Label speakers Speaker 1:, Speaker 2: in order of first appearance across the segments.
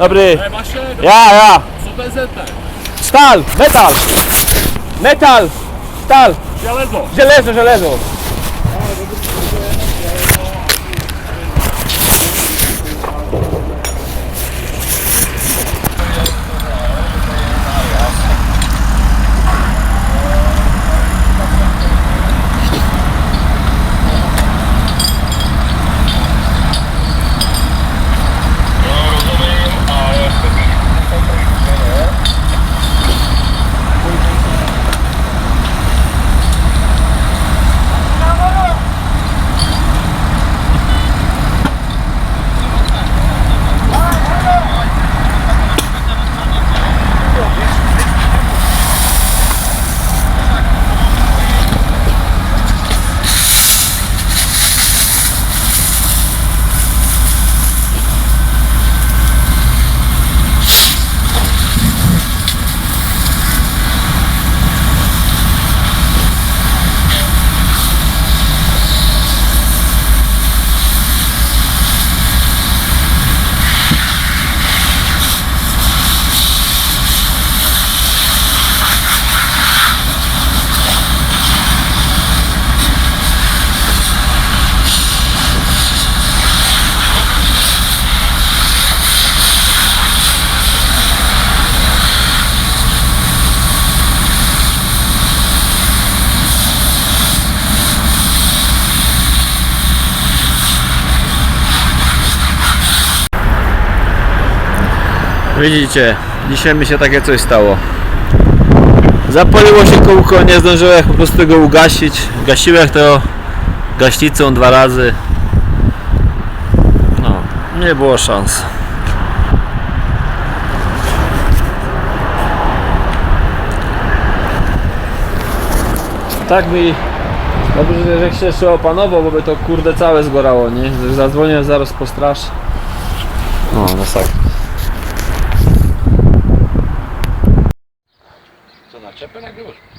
Speaker 1: Dobry. Ja, ja. Stal, metal. Metal. Stal.
Speaker 2: Żelezo.
Speaker 1: Żelezo, żelezo. Widzicie, dzisiaj mi się takie coś stało. Zapaliło się kółko, nie zdążyłem po prostu go ugasić. Gasiłem to gaśnicą dwa razy. No, nie było szans. Tak mi dobrze, że się jeszcze opanował, bo by to kurde całe zgorało, nie? Zadzwonię zaraz po straż. No, no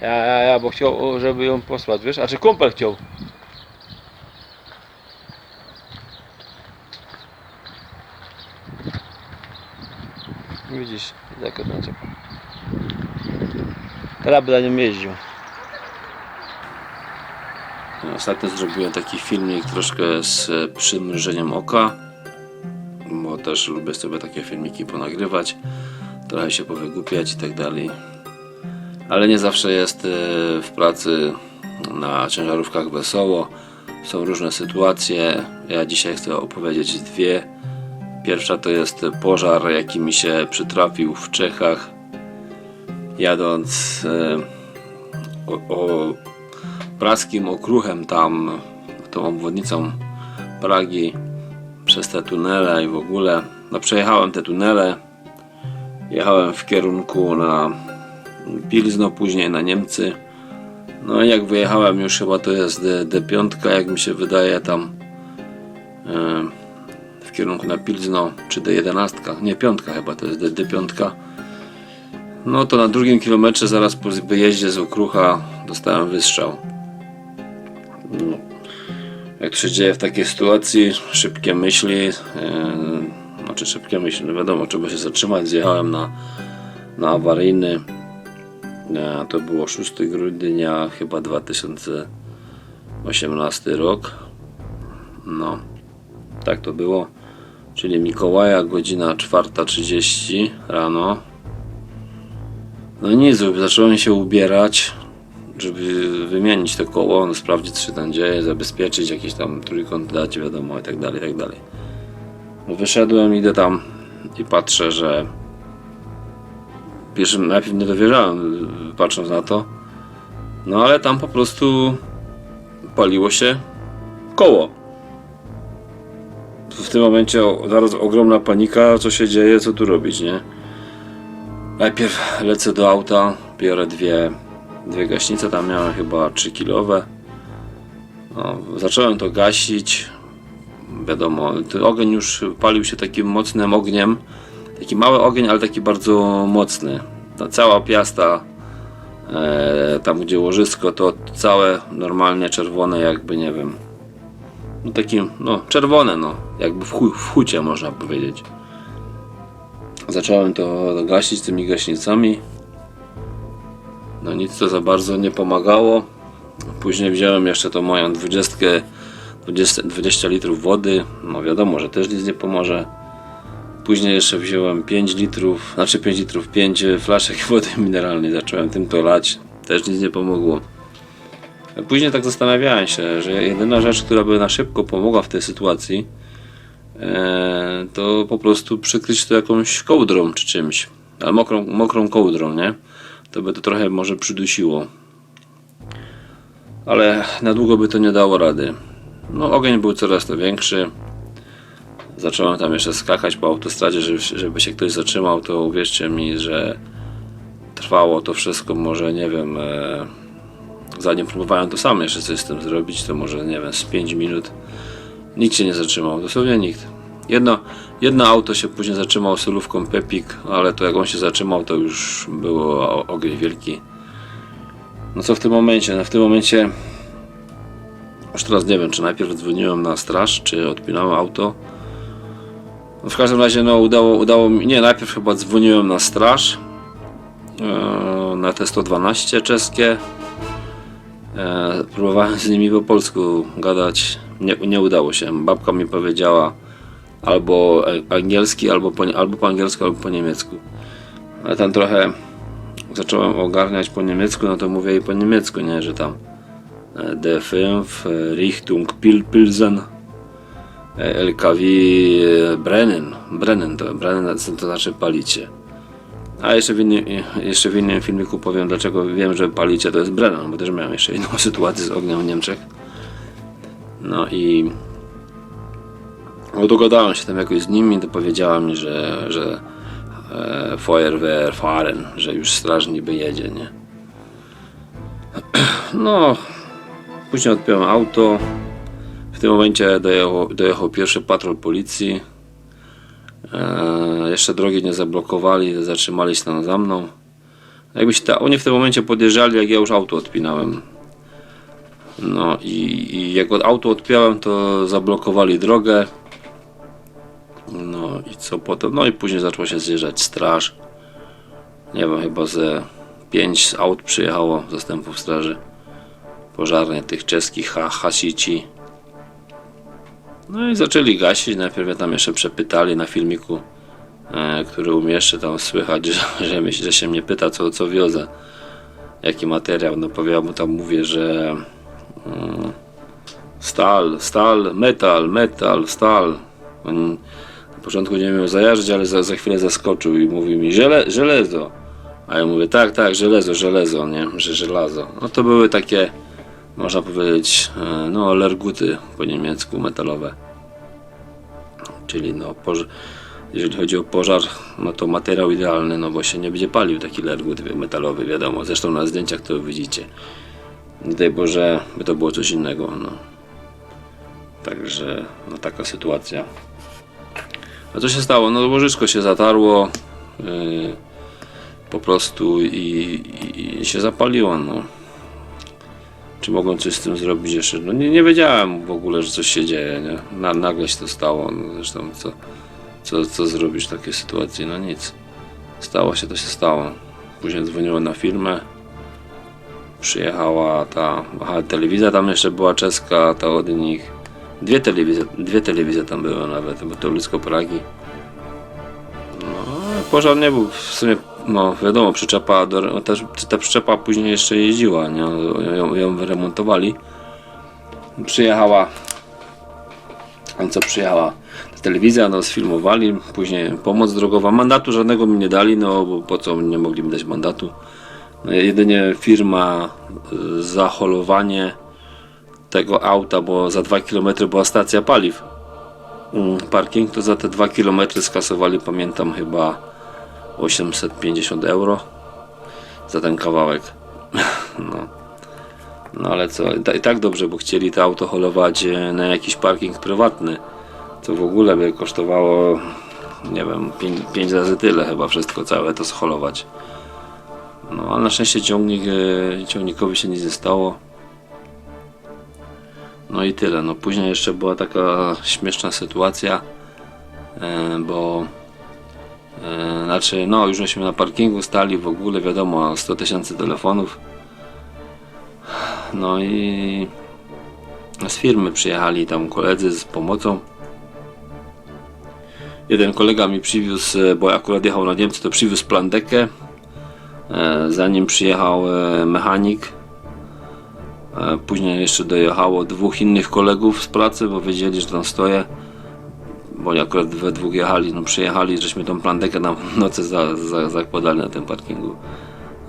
Speaker 1: Ja, ja, ja, bo chciał, żeby ją posłać, wiesz? A czy kumpel chciał? Widzisz, to znaczy. Teraz by na nim jeździł.
Speaker 3: Ostatnio zrobiłem taki filmik troszkę z e, przymrużeniem oka, bo też lubię sobie takie filmiki ponagrywać, trochę się powygłupiać i tak dalej. Ale nie zawsze jest e, w pracy na ciężarówkach wesoło. Są różne sytuacje. Ja dzisiaj chcę opowiedzieć dwie. Pierwsza to jest pożar, jaki mi się przytrafił w Czechach. Jadąc e, o, o praskim okruchem tam, tą obwodnicą Pragi, przez te tunele i w ogóle. No przejechałem te tunele, jechałem w kierunku na Pilzno, później na Niemcy. No jak wyjechałem już chyba to jest D- D5, jak mi się wydaje tam e, w kierunku na Pilzno, czy D11, nie piątka chyba to jest D- D5. No to na drugim kilometrze zaraz po wyjeździe z okrucha dostałem wystrzał. No. Jak to się dzieje w takiej sytuacji, szybkie myśli, yy, znaczy szybkie myśli, no wiadomo, trzeba się zatrzymać, zjechałem na, na awaryjny, to było 6 grudnia chyba 2018 rok, no, tak to było, czyli Mikołaja, godzina 4.30 rano, no nic, zacząłem się ubierać, żeby wymienić to koło, no, sprawdzić co tam dzieje, zabezpieczyć jakiś tam trójkąt dać, wiadomo i tak dalej, i tak dalej. No, wyszedłem, idę tam i patrzę, że pierwszy najpierw nie dowierzałem patrząc na to, no ale tam po prostu paliło się koło. W tym momencie zaraz ogromna panika, co się dzieje, co tu robić, nie? Najpierw lecę do auta, biorę dwie, dwie gaśnice, tam miałem chyba 3 kilowe. No, zacząłem to gasić. Wiadomo, ten ogień już palił się takim mocnym ogniem. Taki mały ogień, ale taki bardzo mocny. Ta cała piasta, tam gdzie łożysko, to całe normalnie czerwone, jakby nie wiem. No takim, no czerwone, no, jakby w, chu, w hucie można powiedzieć. Zacząłem to gasić tymi gaśnicami. No nic to za bardzo nie pomagało. Później wziąłem jeszcze tą moją 20, 20, 20 litrów wody. No wiadomo, że też nic nie pomoże. Później jeszcze wziąłem 5 litrów, znaczy 5 litrów, 5 flaszek wody mineralnej. Zacząłem tym to lać. Też nic nie pomogło. Później tak zastanawiałem się, że jedyna rzecz, która by na szybko pomogła w tej sytuacji, e, to po prostu przykryć to jakąś kołdrą czy czymś. Ale mokrą, mokrą kołdrą, nie? To by to trochę może przydusiło. Ale na długo by to nie dało rady. No ogień był coraz to większy. Zacząłem tam jeszcze skakać po autostradzie, żeby, żeby się ktoś zatrzymał, to uwierzcie mi, że trwało to wszystko może, nie wiem, e, zanim próbowałem to sam jeszcze coś z tym zrobić, to może, nie wiem, z 5 minut. Nikt się nie zatrzymał, dosłownie nikt. Jedno, jedno auto się później zatrzymał solówką Pepik, ale to jak on się zatrzymał, to już było ogień wielki. No co w tym momencie? No w tym momencie już teraz nie wiem, czy najpierw dzwoniłem na straż, czy odpinałem auto. W każdym razie no udało, udało mi, nie, najpierw chyba dzwoniłem na straż, e, na te 112 czeskie. E, próbowałem z nimi po polsku gadać, nie, nie udało się. Babka mi powiedziała albo angielski, albo po, albo po angielsku, albo po niemiecku. Ale tam trochę zacząłem ogarniać po niemiecku, no to mówię i po niemiecku, nie, że tam e, D5 e, Richtung Pil Pilsen e, LKW e, Brennen, Brennen to, Brennen to, znaczy palicie. A jeszcze w, innym, jeszcze w innym filmiku powiem, dlaczego wiem, że palicie to jest Brennan, bo też miałem jeszcze inną sytuację z ogniem w Niemczech. No i dogadałem się tam jakoś z nimi, to powiedziała mi, że, że e, Feuerwehr fahren, że już straż niby jedzie, nie? No, później odpiąłem auto. W tym momencie dojechał, dojechał pierwszy patrol policji. E, jeszcze drogi nie zablokowali, zatrzymali się tam za mną. Jakby się ta, oni w tym momencie podjeżdżali, jak ja już auto odpinałem. No i, i jak od auto odpiąłem, to zablokowali drogę. No i co potem? No i później zaczęła się zjeżdżać straż. Nie wiem, chyba ze 5 aut przyjechało zastępów straży pożarnej, tych czeskich ha hasici. No i zaczęli gasić. Najpierw tam jeszcze przepytali na filmiku, e, który umieszczę. Tam słychać, że, że, że się mnie pyta, co, co wiozę. Jaki materiał. No powiem mu tam, mówię, że mm, stal, stal, metal, metal, stal. On na początku nie miał zajarzyć, ale za, za chwilę zaskoczył i mówi mi żele, żelezo. A ja mówię, tak, tak, żelezo, żelezo, nie, że żelazo. No to były takie, można powiedzieć, e, no lerguty po niemiecku metalowe. Czyli no, jeżeli chodzi o pożar, no to materiał idealny, no bo się nie będzie palił taki lergut metalowy, wiadomo. Zresztą na zdjęciach to widzicie. Nie daj Boże, by to było coś innego, no. Także, no taka sytuacja. A co się stało? No łożysko się zatarło yy, po prostu i, i, i się zapaliło, no. Czy mogą coś z tym zrobić jeszcze? No nie, nie wiedziałem w ogóle, że coś się dzieje, nie? Na, nagle się to stało, no zresztą co, co, co zrobić w takiej sytuacji? No nic. Stało się, to się stało. Później dzwoniłem na firmę. Przyjechała ta, aha, telewizja tam jeszcze była czeska, ta od nich. Dwie telewizje, dwie telewizje tam były nawet, bo to blisko Pragi. No, pożar nie był w sumie, no wiadomo, przyczepa, do, też ta przyczepa później jeszcze jeździła, nie? Ją, ją wyremontowali. Przyjechała, co przyjechała ta telewizja, no sfilmowali, później pomoc drogowa, mandatu żadnego mi nie dali, no bo po co nie mogli mi dać mandatu. No, jedynie firma y, za holowanie tego auta, bo za 2 km była stacja paliw. Mm, Parking to za te 2 km skasowali, pamiętam, chyba 850 euro za ten kawałek. No, no ale co, i ta- i tak dobrze, bo chcieli to auto holować e, na jakiś parking prywatny, co w ogóle by kosztowało, nie wiem, 5 razy tyle chyba wszystko całe to scholować. No, ale na szczęście ciągnik, e, ciągnikowi się nic nie stało. No i tyle. No później jeszcze była taka śmieszna sytuacja, e, bo znaczy, no już żeśmy na parkingu stali, w ogóle wiadomo, 100 tysięcy telefonów. No i z firmy przyjechali tam koledzy z pomocą. Jeden kolega mi przywiózł, e, bo akurat jechał na Niemcy, to przywiózł plandekę. E, Zanim przyjechał e, mechanik, E, Później jeszcze dojechało dwóch innych kolegów z pracy, bo wiedzieli, że tam stoję. Bo oni akurat we dwóch jechali, no przyjechali, żeśmy tą plandekę na nocy za, za, zakładali na tym parkingu.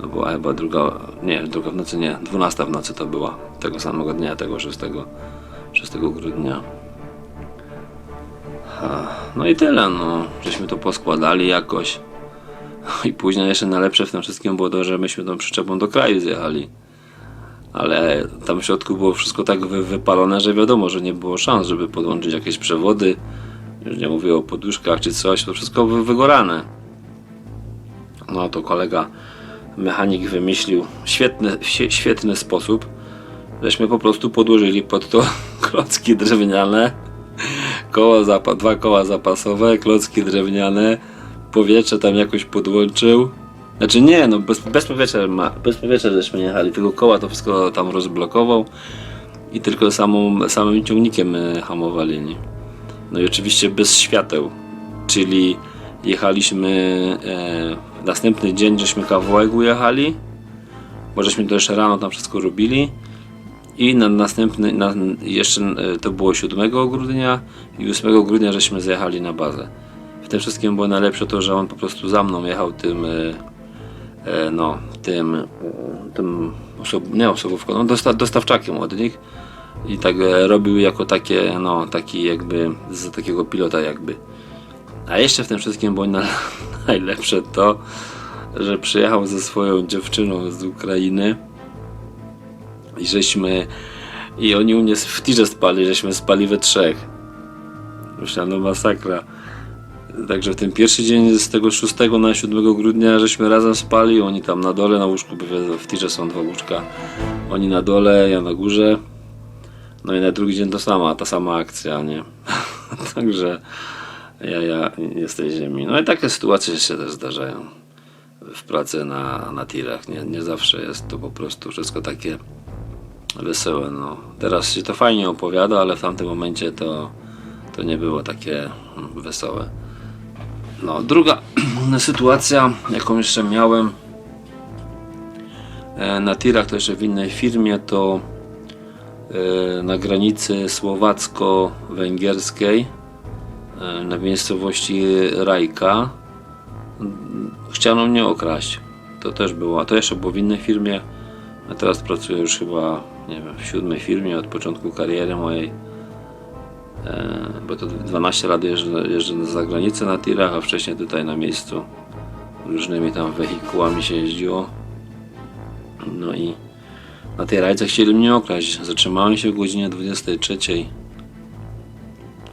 Speaker 3: To była chyba druga, nie, druga w nocy nie, 12 w nocy to była, tego samego dnia, tego 6, 6 grudnia. No i tyle, no, żeśmy to poskładali jakoś. I później jeszcze najlepsze w tym wszystkim było to, że myśmy tą przyczepą do kraju zjechali ale tam w środku było wszystko tak wy, wypalone, że wiadomo, że nie było szans, żeby podłączyć jakieś przewody. Już nie mówię o poduszkach czy coś, to wszystko wy, wygorane. No to kolega mechanik wymyślił świetny, świetny sposób, żeśmy po prostu podłożyli pod to klocki drewniane, zapa- dwa koła zapasowe, klocki drewniane, powietrze tam jakoś podłączył. Znaczy nie, no bez, bez powietrza, ma, bez powietrza żeśmy jechali, tylko koła to wszystko tam rozblokował i tylko samą, samym ciągnikiem e, hamowali. Nie? No i oczywiście bez świateł, czyli jechaliśmy e, następny dzień, żeśmy kawałek ujechali, bo żeśmy to jeszcze rano tam wszystko robili. I na następny, na, jeszcze e, to było 7 grudnia i 8 grudnia żeśmy zjechali na bazę. W tym wszystkim było najlepsze to, że on po prostu za mną jechał tym e, e, no, tym, tym osob, nie osobówką, no, dosta, dostawczakiem od nich i tak e, robił jako takie, no, taki jakby z takiego pilota jakby. A jeszcze w tym wszystkim było na, najlepsze to, że przyjechał ze swoją dziewczyną z Ukrainy i żeśmy i oni u mnie w tirze spali, żeśmy spali we trzech. Myślałem, no masakra. Także w ten pierwszy dzień z tego 6 na 7 grudnia żeśmy razem spali, oni tam na dole na łóżku, w tirze są dwa łóżka. Oni na dole, ja na górze. No i na drugi dzień to sama, ta sama akcja, nie? Także ja, ja nie z tej ziemi. No i takie sytuacje się też zdarzają w pracy na, na tirach. Nie, nie zawsze jest to po prostu wszystko takie wesołe. No. Teraz się to fajnie opowiada, ale w tamtym momencie to, to nie było takie mm, wesołe. No, druga sytuacja, jaką jeszcze miałem e, na tirach, to jeszcze w innej firmie, to na granicy słowacko-węgierskiej e, na miejscowości Rajka chciano mnie okraść. To też było, to jeszcze było w innej firmie, a teraz pracuję już chyba, nie wiem, w siódmej firmie od początku kariery mojej. E, bo to 12 lat jeżdżę, jeżdżę za granicę na tirach, a wcześniej tutaj na miejscu różnymi tam wehikułami się jeździło. No i na tej rajce chcieli mnie okraść. Zatrzymałem się o godzinie 23.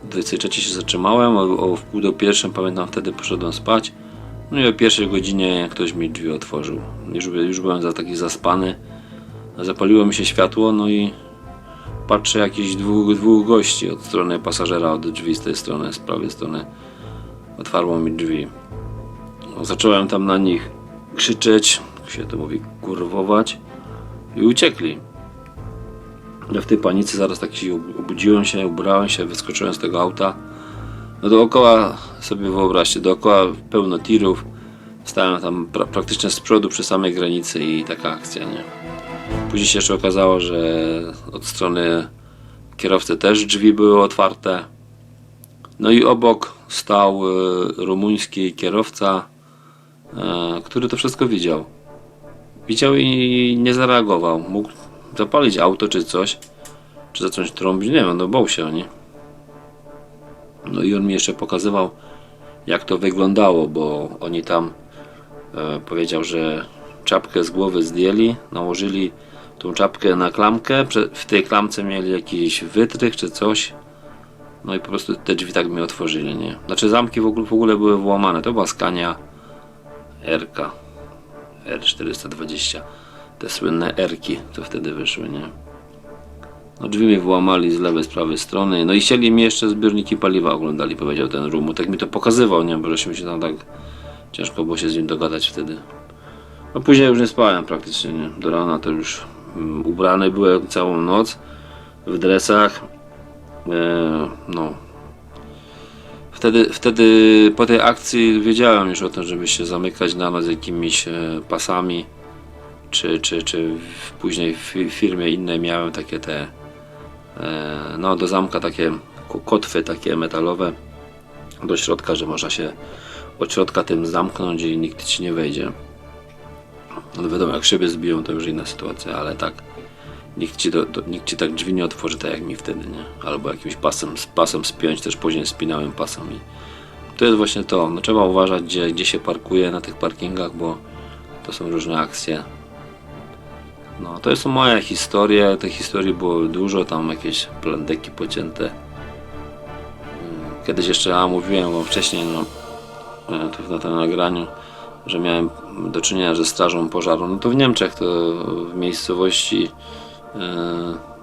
Speaker 3: 23 się zatrzymałem, o, o wpół do pierwszym pamiętam wtedy poszedłem spać. No i o pierwszej godzinie ktoś mi drzwi otworzył. Już, już byłem za taki zaspany. Zapaliło mi się światło, no i patrzę jakichś dwóch, dwóch gości od strony pasażera, od drzwi z tej strony, z prawej strony otwarło mi drzwi. No, zacząłem tam na nich krzyczeć, jak się to mówi, kurwować i uciekli. Ja w tej panice zaraz tak się ob- obudziłem się, ubrałem się, wyskoczyłem z tego auta. No dookoła, sobie wyobraźcie, dookoła pełno tirów. Stałem tam pra- praktycznie z przodu przy samej granicy i taka akcja, nie? Później się jeszcze okazało, że od strony kierowcy też drzwi były otwarte. No i obok stał e, rumuński kierowca, e, który to wszystko widział. Widział i nie zareagował. Mógł zapalić auto czy coś, czy zacząć trąbić, nie wiem, no bał się oni. No i on mi jeszcze pokazywał, jak to wyglądało, bo oni tam e, powiedział, że czapkę z głowy zdjęli, nałożyli tą czapkę na klamkę, w tej klamce mieli jakiś wytrych czy coś. No i po prostu te drzwi tak mi otworzyli, nie? Znaczy zamki w ogóle, w ogóle były włamane. To była Scania RK R420. Te słynne Rki, co wtedy wyszły, nie? No drzwi mi włamali z lewej, z prawej strony. No i chcieli mi jeszcze zbiorniki paliwa oglądali, powiedział ten Rumu. Tak mi to pokazywał, nie? Bo się tam tak ciężko było się z nim dogadać wtedy. No później już nie spałem praktycznie, nie? do rana to już mm, ubrany byłem całą noc w dresach. E, no. Wtedy, wtedy po tej akcji wiedziałem już o tym, żeby się zamykać na noc jakimiś e, pasami, czy, czy, czy w, później w fi- firmie innej miałem takie te, e, no do zamka takie ko- kotwy takie metalowe do środka, że można się od środka tym zamknąć i nikt ci nie wejdzie. No wiadomo, jak szybę zbiją, to już inna sytuacja, ale tak. Nikt ci, do, do, nikt ci tak drzwi nie otworzy, tak jak mi wtedy, nie? Albo jakimś pasem, pasem spiąć, też później spinałem pasem i to jest właśnie to. No, trzeba uważać, gdzie, gdzie się parkuje na tych parkingach, bo to są różne akcje. No, to są moje historie. Tych historii było dużo, tam jakieś plandeki pocięte. Mm, Kiedyś jeszcze, mówiłem wcześniej, no, e, tu na tym nagraniu, że miałem do czynienia ze strażą pożarną. No to w Niemczech, to w miejscowości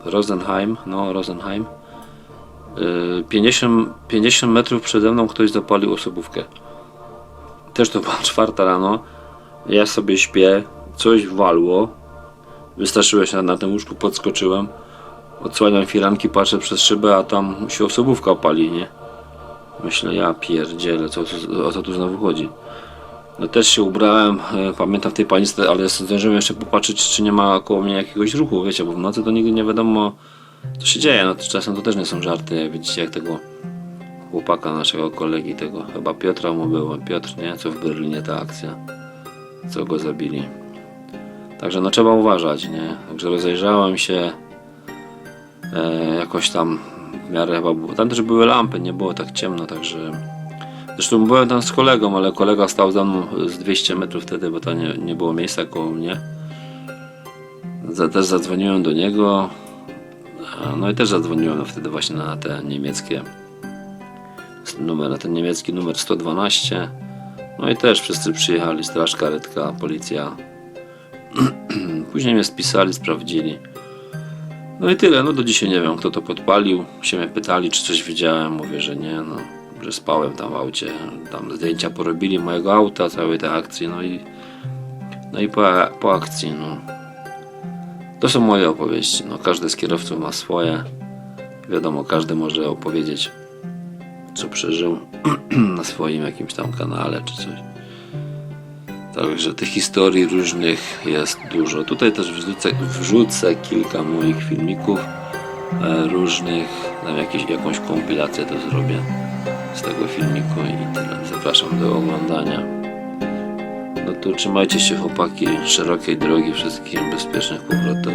Speaker 3: Rosenheim, no Rosenheim. E, 50, 50 metrów przede mną ktoś zapalił osobówkę. Też to była czwarta rano. Ja sobie śpię, coś walło. Wystraszyłem się na tym łóżku, podskoczyłem. Odsłaniam firanki, patrzę przez szybę, a tam się osobówka pali, nie? Myślę, ja pierdzielę, co, o co tu znowu chodzi. No też się ubrałem, e, pamiętam w tej panice, ale zdążyłem jeszcze popatrzeć, czy nie ma koło mnie jakiegoś ruchu, wiecie, bo w nocy to nigdy nie wiadomo, co się dzieje. No to czasem to też nie są żarty, widzicie, jak tego chłopaka naszego kolegi, tego chyba Piotra mu było, Piotr, nie? Co w Berlinie ta akcja, co go zabili. Także no trzeba uważać, nie? Także rozejrzałem się e, jakoś tam w miarę chyba było. Tam też były lampy, nie było tak ciemno, także Zresztą byłem tam z kolegą, ale kolega stał za mną z 200 metrów wtedy, bo tam nie, nie było miejsca koło mnie. Za, też zadzwoniłem do niego. No i też zadzwoniłem wtedy właśnie na te niemieckie numer, na ten niemiecki numer 112. No i też wszyscy przyjechali, straż karetka, policja. Później mnie spisali, sprawdzili. No i tyle, no do dzisiaj nie wiem kto to podpalił. Się mnie pytali czy coś widziałem, mówię, że nie, no że spałem tam w aucie, tam zdjęcia porobili mojego auta, całej tej akcji, no i no i po, po akcji, no. To są moje opowieści, no. Każdy z kierowców ma swoje, wiadomo, każdy może opowiedzieć co przeżył na swoim jakimś tam kanale czy coś. Także tych historii różnych jest dużo. Tutaj też wrzucę, wrzucę kilka moich filmików e, różnych, tam jakieś, jakąś kompilację to zrobię z tego filmiku i tyle. Zapraszam do oglądania. No to trzymajcie się chłopaki, szerokiej drogi, wszystkim bezpiecznych powrotów.